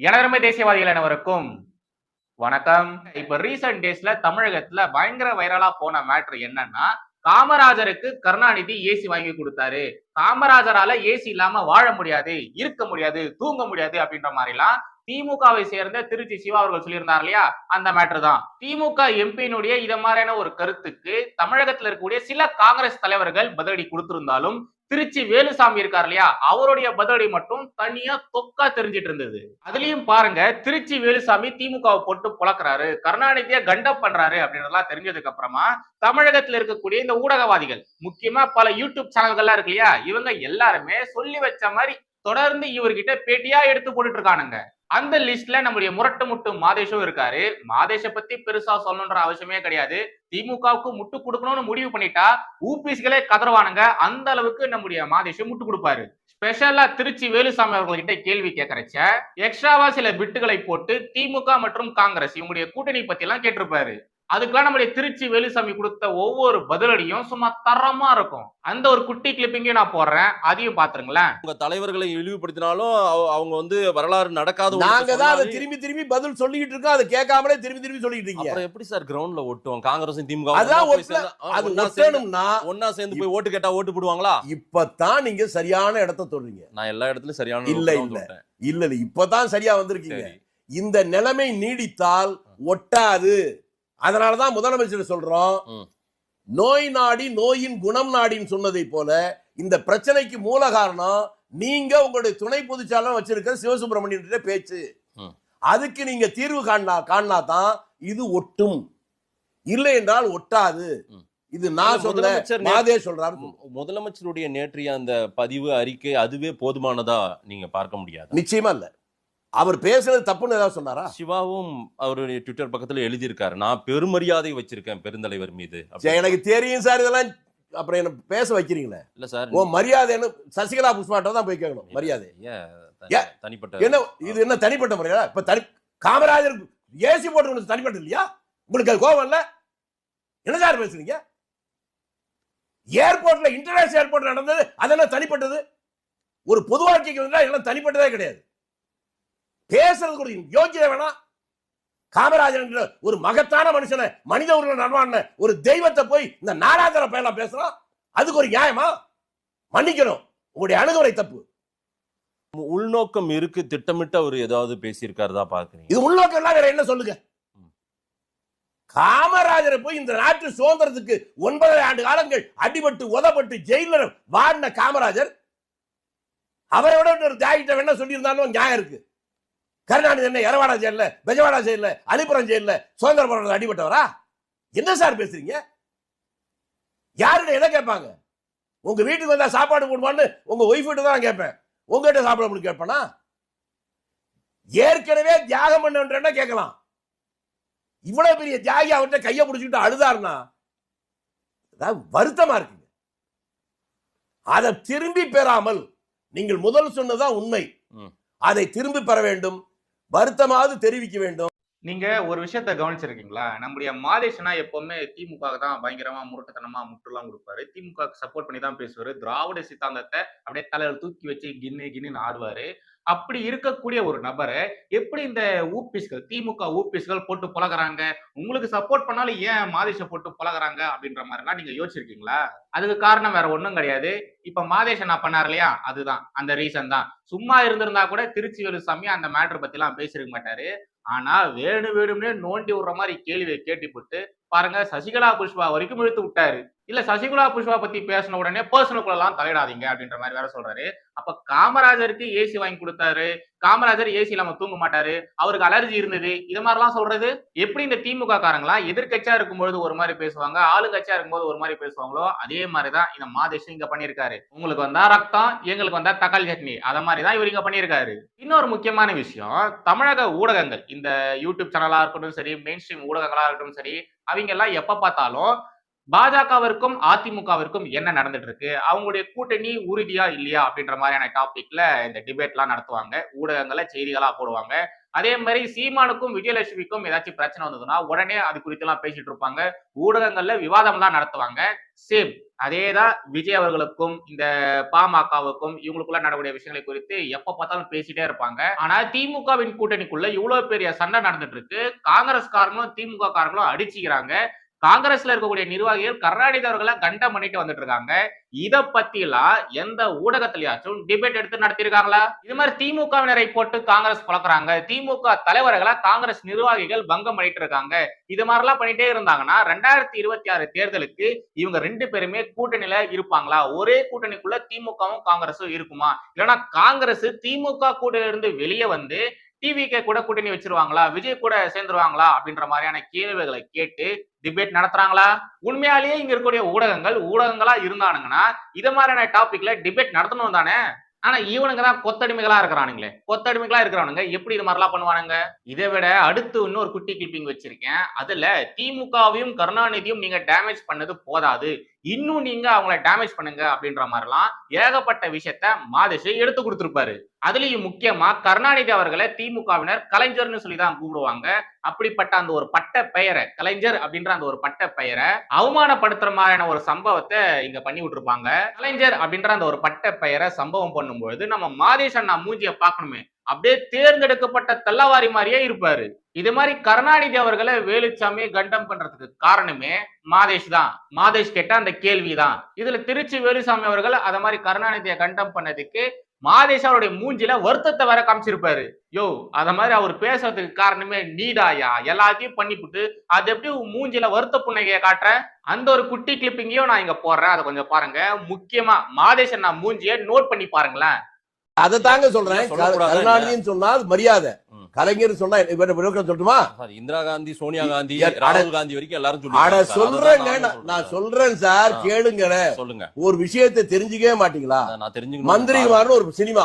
எனதருமை தேசியவாதிகள் அனைவருக்கும் வணக்கம். இப்ப ரீசெண்ட் டேஸ்ல தமிழகத்துல பயங்கர வைரலா போன மேட்ரு என்னன்னா காமராஜருக்கு கருணாநிதி ஏசி வாங்கி கொடுத்தாரு. காமராஜரால ஏசி இல்லாம வாழ முடியாது இருக்க முடியாது தூங்க முடியாது அப்படின்ற மாதிரிலாம் திமுகவை சேர்ந்த திருச்சி சிவா அவர்கள் சொல்லியிருந்தார் இல்லையா? அந்த மேட்ரு தான். திமுக எம்பியினுடைய இத மாதிரியான ஒரு கருத்துக்கு தமிழகத்துல இருக்கக்கூடிய சில காங்கிரஸ் தலைவர்கள் பதிலடி கொடுத்திருந்தாலும் திருச்சி வேலுசாமி இருக்கார் இல்லையா? அவருடைய பதிலடி மட்டும் தனியா தொக்கா தெரிஞ்சிட்டு இருந்தது. அதுலயும் பாருங்க திருச்சி வேலுசாமி திமுகவை போட்டு புழக்கிறாரு கருணாநிதியை கண்டம் பண்றாரு அப்படின்றதெல்லாம் தெரிஞ்சதுக்கு அப்புறமா தமிழகத்துல இருக்கக்கூடிய இந்த ஊடகவாதிகள் முக்கியமா பல யூடியூப் சேனல்கள்லாம் இருக்கு இல்லையா? இவங்க எல்லாருமே சொல்லி வச்ச மாதிரி தொடர்ந்து இவர்கிட்ட பேட்டியா எடுத்து போட்டுட்டு இருக்கானுங்க. அந்த லிஸ்ட்ல நம்முடைய முரட்டு முட்டு மாதேஷும் இருக்காரு. மாதேஷ பத்தி பெருசா சொல்லணுன்ற அவசியமே கிடையாது. திமுகவுக்கு முட்டு கொடுக்கணும்னு முடிவு பண்ணிட்டா ஊபிஸ்களே கதறுவானுங்க. அந்த அளவுக்கு நம்முடைய மாதேஷம் முட்டு கொடுப்பாரு. ஸ்பெஷலா திருச்சி வேலுசாமி அவர்கள்கிட்ட கேள்வி கேட்கறச்ச எக்ஸ்ட்ராவா சில பிட்டுகளை போட்டு திமுக மற்றும் காங்கிரஸ் இவங்களுடைய கூட்டணி பத்தி எல்லாம் கேட்டிருப்பாரு. அதுக்கெல்லாம் நம்முடைய திருச்சி வேலுசாமி கொடுத்த ஒவ்வொரு பதிலடியும் சும்மா தரமா இருக்கும். அந்த ஒரு குட்டி கிளிப்பிங்கையும் நான் போடுறேன். அதையும் பாத்துருங்களேன். உங்க தலைவர்களை இழிவுபடுத்தினாலும் அவ- அவங்க வந்து வரலாறு நடக்காத நாங்க தான் அதை திரும்பி திரும்பி பதில் சொல்லிக்கிட்டு இருக்கோம். அதை கேட்காமலே திரும்பி திரும்பி சொல்லிட்டு இருக்கீங்க. அப்புறம் எப்படி சார் கிரவுண்ட்ல ஒட்டுவோம்? காங்கிரஸும் திமுக அதான் அது ஒன்னா சேர்ந்து ஒட்டணும்னா ஒன்னா சேர்ந்து போய் ஓட்டு கேட்டா ஓட்டு போடுவாங்களா? இப்பதான் நீங்க சரியான இடத்த சொல்றீங்க நான் எல்லா இடத்துலயும் சரியான இல்ல, இல்ல. இல்ல இல்ல. இப்பதான் சரியா வந்திருக்கீங்க. இந்த நிலைமை நீடித்தால் ஒட்டாது. அதனாலதான் முதலமைச்சர் சொல்றோம். நோய் நாடி நோயின் குணம் நாடின்னு சொன்னதை போல இந்த பிரச்சனைக்கு மூல காரணம் நீங்க உங்களுடைய துணை பொதுச்சாளர் வச்சிருக்கிற சிவசுப்பிரமணியன் பேச்சு. அதுக்கு நீங்க தீர்வு காணா காணா தான் இது ஒட்டும். இல்லை என்றால் ஒட்டாது. இது நான் முதலமைச்சர் மாதே சொல்றாரு. முதலமைச்சருடைய நேற்றைய அந்த பதிவு அறிக்கை அதுவே போதுமானதா நீங்க பார்க்க முடியாது? நிச்சயமா இல்ல. அவர் பேசுறது தப்புன்னு ஏதாவது சொன்னாரா? சிவாவும் அவருடைய ட்விட்டர் பக்கத்துல எழுதியிருக்காரு. நான் பெருமரியாதை வச்சிருக்கேன் பெருந்தலைவர் மீது. சரி. எனக்கு தெரியும் சார் இதெல்லாம் அப்புறம் என்ன பேச வைக்கிறீங்களே? இல்ல சார். ஓ மரியாதைன்னு சசிகலா புஷ்பாட்ட தான் போய் கேட்கணும் மரியாதை. ஏன் ஏன்? தனிப்பட்ட என்ன இது என்ன தனிப்பட்ட முறையா இப்ப தனி காமராஜர் ஏசி போட்டு தனிப்பட்ட இல்லையா? உங்களுக்கு அது கோபம் இல்ல? என்ன சார் பேசுறீங்க? ஏர்போர்ட்ல இன்டர்நேஷனல் ஏர்போர்ட் நடந்தது அதெல்லாம் தனிப்பட்டது. ஒரு பொது வாழ்க்கைக்கு வந்தா எல்லாம் தனிப்பட்டதே கிடையாது. பேசுறதுக்கு ஒரு யோக்கியதை வேணாம் காமராஜர் என்ற ஒரு மகத்தான மனுஷனை மனித உருவ நர்வான ஒரு தெய்வத்தை போய் இந்த நாராதர பேலாம் பேசுறோம் அதுக்கு ஒரு நியாயமா? மன்னிக்கணும். உங்களுடைய அணுகுமுறை தப்பு. உள்நோக்கம் இருக்கு திட்டமிட்டு அவர் ஏதாவது பேசியிருக்காருதா பாக்குறீங்க? இது உள்நோக்கம் எல்லாம் வேற என்ன சொல்லுங்க. காமராஜரை போய் இந்த நாட்டு சுதந்திரத்துக்கு ஒன்பதரை ஆண்டு காலங்கள் அடிபட்டு உதப்பட்டு ஜெயில வாடின காமராஜர் அவரை விட ஒரு தியாகிட்ட வேணா சொல்லியிருந்தாலும் நியாயம் இருக்கு. கருணாநிதி என்ன எரவாடா ஜெயில பெஜவாடா ஜெயில அலிபுரம் ஜெயில சுதந்திர போராட்டத்தில் அடிபட்டவரா? என்ன சார் பேசுறீங்க? யாருடைய எதை கேட்பாங்க? உங்க வீட்டுக்கு வந்தா சாப்பாடு போடுவான்னு உங்க ஒய்ஃப் கிட்ட தான் கேட்பேன். உங்ககிட்ட சாப்பாடு போட்டு கேட்பேனா? ஏற்கனவே தியாகம் பண்ண கேட்கலாம்? இவ்வளவு பெரிய தியாகி அவர்கிட்ட கைய பிடிச்சிட்டு அழுதாருன்னா அதாவது வருத்தமா இருக்குங்க. அதை திரும்பி பெறாமல் நீங்கள் முதல் சொன்னதான் உண்மை. அதை திரும்பி பெற வேண்டும். வருத்தமாவது தெரிவிக்க வேண்டும். நீங்க ஒரு விஷயத்த கவனிச்சிருக்கீங்களா? நம்முடைய மாதேஷனா எப்பவுமே திமுக தான் பயங்கரமா முரட்டுத்தனமா முற்றுலாம் கொடுப்பாரு. திமுக சப்போர்ட் பண்ணி தான் பேசுவாரு. திராவிட சித்தாந்தத்தை அப்படியே தலையில தூக்கி வச்சு கின்னு கின்னு ஆடுவாரு. அப்படி இருக்கக்கூடிய ஒரு நபரை எப்படி இந்த ஊபிஸ்கள் திமுக ஊபிஸ்கள் போட்டு பழகுறாங்க? உங்களுக்கு சப்போர்ட் பண்ணாலும் ஏன் மாதேஷை போட்டு பழகுறாங்க? அப்படின்ற மாதிரிலாம் நீங்க யோசிச்சிருக்கீங்களா? அதுக்கு காரணம் வேற ஒண்ணும் கிடையாது. இப்ப மாதேஷன் நான் பண்ணார் இல்லையா? அதுதான். அந்த ரீசன் தான். சும்மா இருந்திருந்தா கூட திருச்சி வேலுசாமி அந்த மேட்டர் பத்தி எல்லாம் பேசிருக்க மாட்டாரு. ஆனால் வேணும் வேணும்னே நோண்டி விடுற மாதிரி கேள்வியை கேட்டுப்பட்டு பாருங்க சசிகலா புஷ்பா வரைக்கும் இழுத்து விட்டாரு. இல்ல சசிகலா புஷ்பா பத்தி பேசின உடனே பர்சனல் எல்லாம் தலையிடாதீங்க அப்படின்ற மாதிரி வேற சொல்றாரு. அப்ப காமராஜருக்கு ஏசி வாங்கி கொடுத்தாரு. காமராஜர் ஏசி இல்லாம தூங்க மாட்டாரு. அவருக்கு அலர்ஜி இருந்தது. இது மாதிரிலாம் சொல்றது எப்படி இந்த திமுக காரங்களா? எதிர்கட்சியா இருக்கும்பொழுது ஒரு மாதிரி பேசுவாங்க. ஆளுங்கட்சியா இருக்கும்போது ஒரு மாதிரி பேசுவாங்களோ அதே மாதிரிதான் இந்த மாதேஷ் இங்க பண்ணியிருக்காரு. உங்களுக்கு வந்தா ரத்தம் எங்களுக்கு வந்தா தக்காளி சட்னி. அத மாதிரிதான் இவர் இங்க பண்ணியிருக்காரு. இன்னொரு முக்கியமான விஷயம் தமிழக ஊடகங்கள். இந்த யூடியூப் சேனலா இருக்கட்டும் சரி மெயின் ஸ்ட்ரீம் ஊடகங்களா இருக்கட்டும் சரி அவங்க எல்லாம் எப்ப பார்த்தாலும் பாஜகவிற்கும் அதிமுகவிற்கும் என்ன நடந்துட்டு இருக்கு அவங்களுடைய கூட்டணி உறுதியா இல்லையா அப்படின்ற மாதிரியான டாபிக்ல இந்த டிபேட்லாம் நடத்துவாங்க. ஊடகங்களை செய்திகளா போடுவாங்க. அதே மாதிரி சீமானுக்கும் விஜயலட்சுமிக்கும் ஏதாச்சும் பிரச்சனை வந்ததுன்னா உடனே அது குறித்து எல்லாம் பேசிட்டு இருப்பாங்க. ஊடகங்கள்ல விவாதம் எல்லாம் நடத்துவாங்க. சேம் அதேதான் விஜய் அவர்களுக்கும் இந்த பாமகவுக்கும் இவங்களுக்குள்ள நடக்கூடிய விஷயங்களை குறித்து எப்ப பார்த்தாலும் பேசிட்டே இருப்பாங்க. ஆனா திமுகவின் கூட்டணிக்குள்ள இவ்வளவு பெரிய சண்டை நடந்துட்டு இருக்கு. காங்கிரஸ் காரங்களும் திமுக காரங்களும் அடிச்சுக்கிறாங்க. காங்கிரஸ்ல இருக்கக்கூடிய நிர்வாகிகள் கருணாநிதி அவர்களை கண்டம் பண்ணிட்டு வந்துட்டு இருக்காங்க இதை பத்திலாம் எந்த ஊடகத்திலையாச்சும் டிபேட் எடுத்து நடத்திருக்காங்களா இது மாதிரி திமுகவினரை போட்டு காங்கிரஸ் பழக்கிறாங்க. திமுக தலைவர்களை காங்கிரஸ் நிர்வாகிகள் பங்கம் பண்ணிட்டு இருக்காங்க இது மாதிரிலாம் பண்ணிட்டே இருந்தாங்கன்னா ரெண்டாயிரத்தி இருபத்தி ஆறு தேர்தலுக்கு இவங்க ரெண்டு பேருமே கூட்டணியில இருப்பாங்களா? ஒரே கூட்டணிக்குள்ள திமுகவும் காங்கிரஸும் இருக்குமா? இல்லைன்னா காங்கிரஸ் திமுக கூட்டணியில இருந்து வெளியே வந்து டிவிகே கூட கூட்டணி வச்சிருவாங்களா? விஜய் கூட சேர்ந்துருவாங்களா? அப்படின்ற மாதிரியான கேள்விகளை கேட்டு டிபேட் நடத்துறாங்களா? உண்மையாலேயே இங்க இருக்கக்கூடிய ஊடகங்கள் ஊடகங்களா இருந்தானுங்கன்னா இதை மாதிரியான டாபிக்ல டிபேட் நடத்தணும் தானே? ஆனா இவனுங்க தான் கொத்தடிமைகளா இருக்கிறானுங்களே. கொத்தடிமைகளா இருக்கிறானுங்க. எப்படி இது மாதிரிலாம் பண்ணுவானுங்க? இதை விட அடுத்து இன்னொரு குட்டி கிளிப்பிங் வச்சிருக்கேன். அதுல திமுகவையும் கருணாநிதியும் நீங்க டேமேஜ் பண்ணது போதாது. இன்னும் நீங்க அவங்கள டேமேஜ் பண்ணுங்க அப்படின்ற மாதிரிலாம் ஏகப்பட்ட விஷயத்த மாதேஷ் எடுத்து கொடுத்துருப்பாரு. அதுலயும் முக்கியமா கருணாநிதி அவர்களை திமுகவினர் கலைஞர்னு சொல்லி தான் கூப்பிடுவாங்க. அப்படிப்பட்ட அந்த ஒரு பட்ட பெயரை கலைஞர் அப்படின்ற அந்த ஒரு பட்ட பெயரை அவமானப்படுத்துற மாதிரியான ஒரு சம்பவத்தை இங்க பண்ணி விட்டுருப்பாங்க. கலைஞர் அப்படின்ற அந்த ஒரு பட்ட பெயரை சம்பவம் பண்ணும்பொழுது நம்ம மாதேஷ் அண்ணா மூஞ்சிய பார்க்கணுமே. அப்படியே தேர்ந்தெடுக்கப்பட்ட தள்ளவாரி மாதிரியே இருப்பாரு. இது மாதிரி கருணாநிதி அவர்களை வேலுச்சாமியை கண்டம் பண்றதுக்கு காரணமே மாதேஷ் தான். மாதேஷ் கேட்ட அந்த கேள்வி தான். இதுல திருச்சி வேலுசாமி அவர்கள் அத மாதிரி கருணாநிதியை கண்டம் பண்ணதுக்கு மாதேஷ் அவருடைய மூஞ்சில வருத்தத்தை வேற காமிச்சிருப்பாரு. யோ அத மாதிரி அவர் பேசுறதுக்கு காரணமே நீடாயா? எல்லாத்தையும் பண்ணிவிட்டு அது எப்படி மூஞ்சில வருத்த புன்னகையை காட்டுற? அந்த ஒரு குட்டி கிளிப்பிங்கையும் நான் இங்க போடுறேன். அதை கொஞ்சம் பாருங்க. முக்கியமா மாதேஷ் நான் மூஞ்சிய நோட் பண்ணி பாருங்களேன். அதை தாங்க சொல்றேன் கருணாநிதினு சொன்னா அது மரியாதை. கலைஞர் சொன்னா விளக்கம் சொல்லட்டுமா இந்திரா காந்தி சோனியா காந்தி ராகுல் காந்தி வரைக்கும் எல்லாரும் அட. சொல்றேங்க நான் சொல்றேன் சார் ஆ. கேளுங்களேன் சொல்லுங்க ஒரு விஷயத்தை தெரிஞ்சுக்கவே மாட்டீங்களா மந்திரிமார்னு ஒரு சினிமா.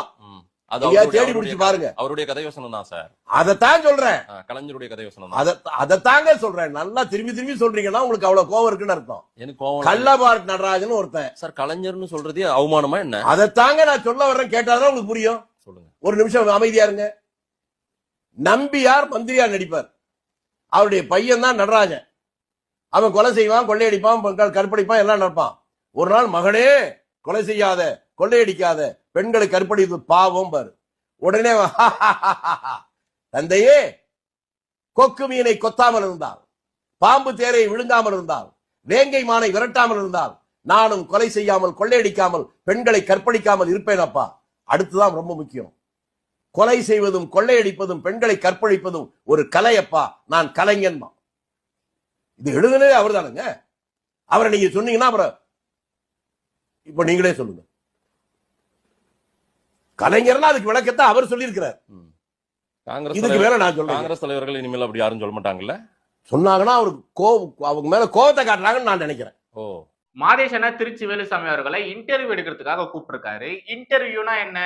அது தேடி பிடிச்சு பாருங்க. அவருடைய கதை வசனம் தான் சார். அதைத்தான் சொல்றேன். கலைஞருடைய கதை வசனம் தான். அத அதைத்தாங்க சொல்றேன். நல்லா திரும்பி திரும்பி சொல்றீங்கன்னா உங்களுக்கு அவ்வளவு கோவம் இருக்குன்னு அர்த்தம். எனக்கு கோவம். கள்ளபாட் நடராஜன் ஒருத்தன். சார் கலைஞர்னு சொல்றதே அவமானமா என்ன? அதைத்தாங்க நான் சொல்ல வர்றேன். கேட்டாதான் உங்களுக்கு புரியும். சொல்லுங்க. ஒரு நிமிஷம் அமைதியா இருங்க. நம்பியார் மந்திரியா நடிப்பார். அவருடைய பையன் தான் நடராஜன். அவன் கொலை செய்வான் கொள்ளையடிப்பான் கற்பழிப்பான் எல்லாம் நடப்பான். ஒரு நாள் மகனே கொலை செய்யாத கொள்ளையடிக்காத பெண்களை கற்பழித்து பாவம் பாரு. உடனே தந்தையே கொக்கு மீனை கொத்தாமல் இருந்தால் பாம்பு தேரை விழுங்காமல் இருந்தால் வேங்கை மானை விரட்டாமல் இருந்தால் நானும் கொலை செய்யாமல் கொள்ளையடிக்காமல் பெண்களை கற்பழிக்காமல் இருப்பேன் அப்பா. அடுத்துதான் ரொம்ப முக்கியம். கொலை செய்வதும் கொள்ளையடிப்பதும் பெண்களை கற்பழிப்பதும் ஒரு கலையப்பா நான் கலைஞன் இது எழுதுனதே அவர் தானுங்க அவரை நீங்க சொன்னீங்கன்னா அப்புறம் இப்ப நீங்களே சொல்லுங்க. கலைஞர்னா அதுக்கு விளக்கத்தை அவர் சொல்லியிருக்கிறார். காங்கிரஸ் இதுக்கு மேல நான் சொல்றேன். காங்கிரஸ் தலைவர்கள் இனிமேல் அப்படி யாரும் சொல்ல மாட்டாங்கல்ல? சொன்னாங்கன்னா அவருக்கு கோவம் அவங்க மேல கோவத்தை காட்டுறாங்கன்னு நான் நினைக்கிறேன். ஓ. மாதேஷ் அண்ணா திருச்சி வேலுசாமி அவர்களை இன்டர்வியூ எடுக்கிறதுக்காக கூப்பிட்டிருக்காரு. இன்டர்வியூனா என்ன?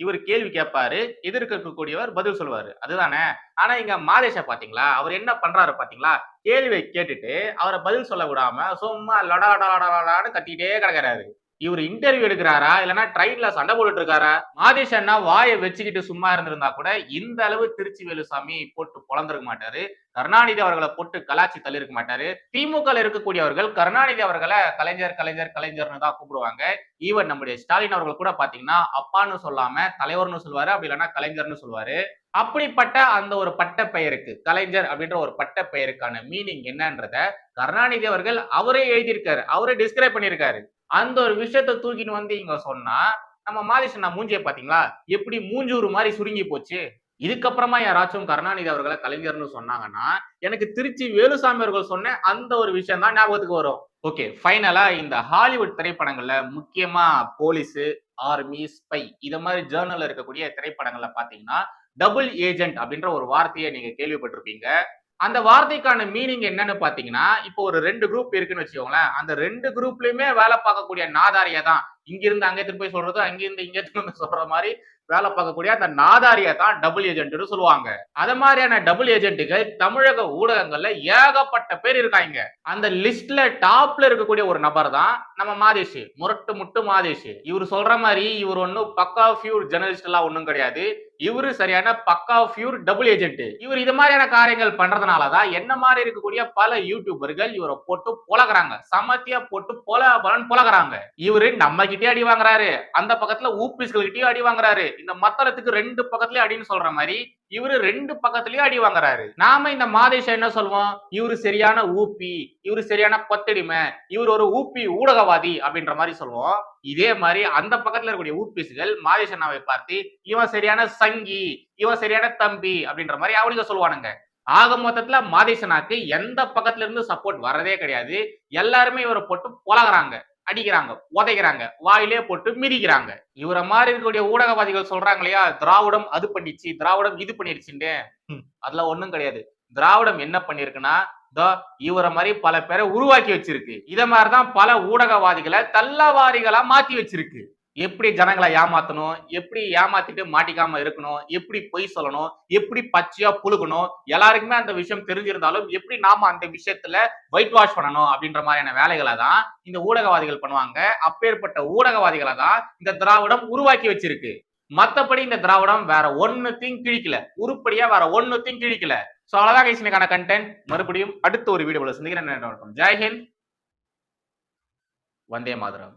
இவர் கேள்வி கேட்பாரு. எதிர்க்க இருக்கக்கூடியவர் பதில் சொல்லுவாரு அதுதானே? ஆனா இங்க மாதேஷ பாத்தீங்களா? அவர் என்ன பண்றாரு பாத்தீங்களா? கேள்வியை கேட்டுட்டு அவரை பதில் சொல்ல விடாம சும்மா லடா லடா லடா லடான்னு கத்திட்டே கிடக்குறாரு. இவர் இன்டர்வியூ எடுக்கிறாரா? இல்லைன்னா ட்ரெயின்ல சண்டை போட்டுட்டு இருக்காரா மாதேஷ் அண்ணா வாயை வச்சுக்கிட்டு சும்மா இருந்திருந்தா கூட இந்த அளவு திருச்சி வேலுசாமி போட்டு பொழந்திருக்க மாட்டாரு. கருணாநிதி அவர்களை போட்டு கலாச்சி தள்ளிருக்க மாட்டாரு. திமுக இருக்கக்கூடியவர்கள் கருணாநிதி அவர்களை கலைஞர் கலைஞர் கலைஞர்னு தான் கூப்பிடுவாங்க. ஈவன் நம்முடைய ஸ்டாலின் அவர்கள் கூட பாத்தீங்கன்னா அப்பான்னு சொல்லாம தலைவர்னு சொல்லுவாரு அப்படி இல்லைன்னா கலைஞர்னு சொல்லுவாரு. அப்படிப்பட்ட அந்த ஒரு பட்ட பெயருக்கு கலைஞர் அப்படின்ற ஒரு பட்ட பெயருக்கான மீனிங் என்னன்றத கருணாநிதி அவர்கள் அவரே எழுதியிருக்காரு. அவரே டிஸ்கிரைப் பண்ணியிருக்காரு. அந்த ஒரு விஷயத்தை தூக்கின்னு வந்து இங்க சொன்னா நம்ம மாதேஷ் நான் மூஞ்சியை பாத்தீங்களா? எப்படி மூஞ்சூறு மாதிரி சுருங்கி போச்சு. இதுக்கப்புறமா யாராச்சும் கருணாநிதி அவர்களை கலைஞர்னு சொன்னாங்கன்னா எனக்கு திருச்சி வேலுசாமி அவர்கள் சொன்ன அந்த ஒரு விஷயம் தான் ஞாபகத்துக்கு வரும். ஓகே ஃபைனலா இந்த ஹாலிவுட் திரைப்படங்கள்ல முக்கியமா போலீஸ் ஆர்மி ஸ்பை இத மாதிரி ஜேர்னல்ல இருக்கக்கூடிய திரைப்படங்கள்ல பாத்தீங்கன்னா டபுள் ஏஜென்ட் அப்படின்ற ஒரு வார்த்தையை நீங்க கேள்விப்பட்டிருப்பீங்க. அந்த வார்த்தைக்கான மீனிங் என்னன்னு பாத்தீங்கன்னா இப்போ ஒரு ரெண்டு குரூப் இருக்குன்னு வச்சுக்கோங்களேன். அந்த ரெண்டு குரூப்லயுமே வேலை பார்க்கக்கூடிய நாதாரியா தான் இங்கிருந்து அங்கே திரும்ப போய் சொல்றது அங்கிருந்து இங்கே திரும்ப சொல்ற மாதிரி வேலை பார்க்கக்கூடிய அந்த நாதாரியை தான் டபுள் ஏஜென்ட்னு சொல்லுவாங்க. அது மாதிரியான டபுள் ஏஜென்ட்டுகள் தமிழக ஊடகங்கள்ல ஏகப்பட்ட பேர் இருக்காங்க. அந்த லிஸ்ட்ல டாப்ல இருக்கக்கூடிய ஒரு நபர் தான் நம்ம மாதேஷ். முரட்டு முட்டு மாதேஷ். இவர் சொல்ற மாதிரி இவர் ஒன்றும் பக்கா ஃபியூர் ஜெர்னலிஸ்ட் எல்லாம் ஒன்றும் கிடையாது. இவரு சரியான பக்கா பியூர் டபுள் ஏஜென்ட் இவர் இது மாதிரியான காரியங்கள் பண்றதுனாலதான் என்ன மாதிரி இருக்கக்கூடிய பல யூடியூபர்கள் இவரை போட்டு புலகிறாங்க. சமத்தியா போட்டு பொல பலன் புலகிறாங்க. இவரு நம்ம கிட்டே அடி வாங்குறாரு. அந்த பக்கத்துல ஊபிஸ்கள் கிட்டயும் அடி வாங்குறாரு. இந்த மத்தளத்துக்கு ரெண்டு பக்கத்துலயும் அடின்னு சொல்ற மாதிரி இவரு ரெண்டு பக்கத்துலயும் அடி வாங்குறாரு. நாம இந்த மாதேஷ் என்ன சொல்லுவோம்? இவரு சரியான ஊப்பி இவரு சரியான கொத்தடிமை இவர் ஒரு ஊப்பி ஊடகவாதி அப்படின்ற மாதிரி சொல்லுவோம். இதே மாதிரி அந்த பக்கத்துல இருக்கக்கூடிய ஊபிஸ்கள் மாதேஷ் அண்ணாவை பார்த்து இவன் சரியான சங்கி இவன் சரியான தம்பி அப்படின்ற மாதிரி அவனுங்க சொல்லுவானுங்க. ஆக மொத்தத்துல மாதேசனாக்கு எந்த பக்கத்துல இருந்து சப்போர்ட் வரதே கிடையாது. எல்லாருமே இவரை போட்டு பொலகுறாங்க அடிக்கிறாங்க உதைக்கிறாங்க வாயிலே போட்டு மிதிக்கிறாங்க. இவரை மாதிரி இருக்கக்கூடிய ஊடகவாதிகள் சொல்றாங்க இல்லையா திராவிடம் அது பண்ணிச்சு திராவிடம் இது பண்ணிருச்சுன்னு ஹம், அதெல்லாம் ஒண்ணும் கிடையாது. திராவிடம் என்ன பண்ணிருக்குன்னா இவரை மாதிரி பல பேரை உருவாக்கி வச்சிருக்கு. இத மாதிரிதான் பல ஊடகவாதிகளை தள்ளவாரிகளா மாத்தி வச்சிருக்கு. எப்படி ஜனங்களை ஏமாத்தணும்? எப்படி ஏமாத்திட்டு மாட்டிக்காம இருக்கணும்? எப்படி பொய் சொல்லணும்? எப்படி பச்சையா புழுகணும்? எல்லாருக்குமே அந்த விஷயம் தெரிஞ்சிருந்தாலும் எப்படி நாம அந்த விஷயத்துல ஒயிட் வாஷ் பண்ணணும் அப்படின்ற மாதிரியான வேலைகளை தான் இந்த ஊடகவாதிகள் பண்ணுவாங்க. அப்பேற்பட்ட ஊடகவாதிகளை தான் இந்த திராவிடம் உருவாக்கி வச்சிருக்கு. மத்தபடி இந்த திராவிடம் வேற ஒன்னுத்தையும் கிழிக்கல. உருப்படியா வேற ஒன்னுத்தையும் கிழிக்கல. சோ அவ்வளவுதான் கைசினுக்கான கண்டென்ட் மறுபடியும் அடுத்த ஒரு வீடியோவில் சந்திக்கிறேன். ஜெய்ஹிந்த் வந்தே மாதரம்.